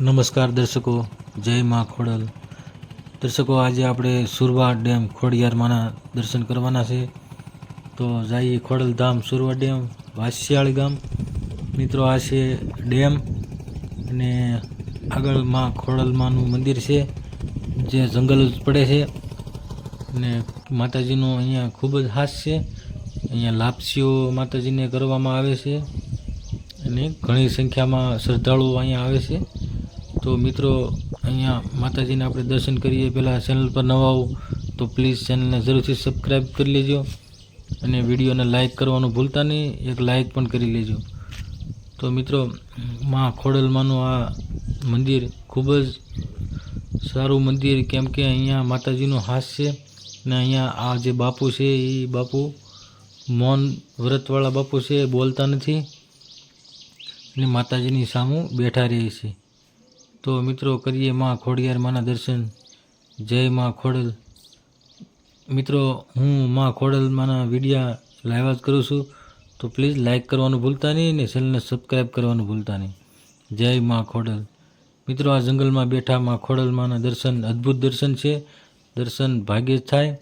નમસ્કાર દર્શકો, જય મા ખોડલ. દર્શકો, આજે આપણે સુરવા ડેમ ખોડિયારમાંના દર્શન કરવાના છે. તો જઈએ ખોડલ ધામ, સુરવા ડેમ, વાસિયાળી ગામ. મિત્રો, આ છે ડેમ અને આગળમાં ખોડલમાંનું મંદિર છે, જે જંગલ જ પડે છે. અને માતાજીનો અહીંયા ખૂબ જ હાસ છે. અહીંયા લાપસીઓ માતાજીને કરવામાં આવે છે અને ઘણી સંખ્યામાં શ્રદ્ધાળુઓ અહીંયા આવે છે. તો મિત્રો, અહીંયા માતાજીને આપણે દર્શન કરીએ. પહેલાં ચેનલ પર નવા આવો તો પ્લીઝ ચેનલને જરૂરથી સબસ્ક્રાઈબ કરી લેજો અને વિડીયોને લાઇક કરવાનું ભૂલતા નહીં, એક લાઇક પણ કરી લેજો. તો મિત્રો, માં ખોડલમાંનું આ મંદિર ખૂબ જ સારું મંદિર, કેમ કે અહીંયા માતાજીનો હાસ છે ને અહીંયા આ જે બાપુ છે એ બાપુ મૌન વ્રતવાળા બાપુ છે બોલતા નથી. ને માતાજીની સામું બેઠા રહે છે. તો મિત્રો કરીએ માં ખોડિયાર માના દર્શન. જય માં ખોડલ. મિત્રો, હું માં ખોડલ માના વિડીયા લાવ્યા જ કરું છું. તો પ્લીઝ લાઈક કરવાનું ભૂલતા નહીં ને ચેનલને સબસ્ક્રાઈબ કરવાનું ભૂલતા નહીં. જય માં ખોડલ. મિત્રો, આ જંગલમાં બેઠા માં ખોડલ માના દર્શન અદ્ભુત દર્શન છે. દર્શન ભાગ્યે જ થાય.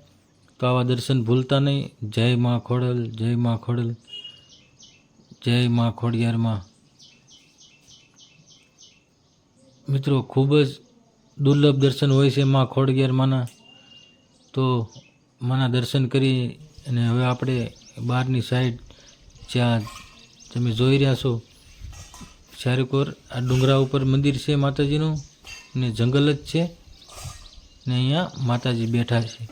તો આવા દર્શન ભૂલતા નહીં. જય માં ખોડલ, જય માં ખોડલ. જય માં ખોડિયારમાં મિત્રો, ખૂબ જ દુર્લભ દર્શન હોય છે માં ખોડિયાર માના તો માના દર્શન કરી અને હવે આપણે બહારની સાઈડ જ્યાં તમે જોઈ રહ્યા છો ચારેકોર આ ડુંગરા ઉપર મંદિર છે માતાજીનું ને જંગલ જ છે ને અહીંયા માતાજી બેઠા છે.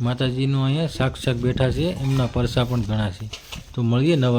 માતાજીનું અહીંયા સાક્ષાત બેઠા છે, એમના પરસા પણ ઘણા છે. તો મળીએ નવા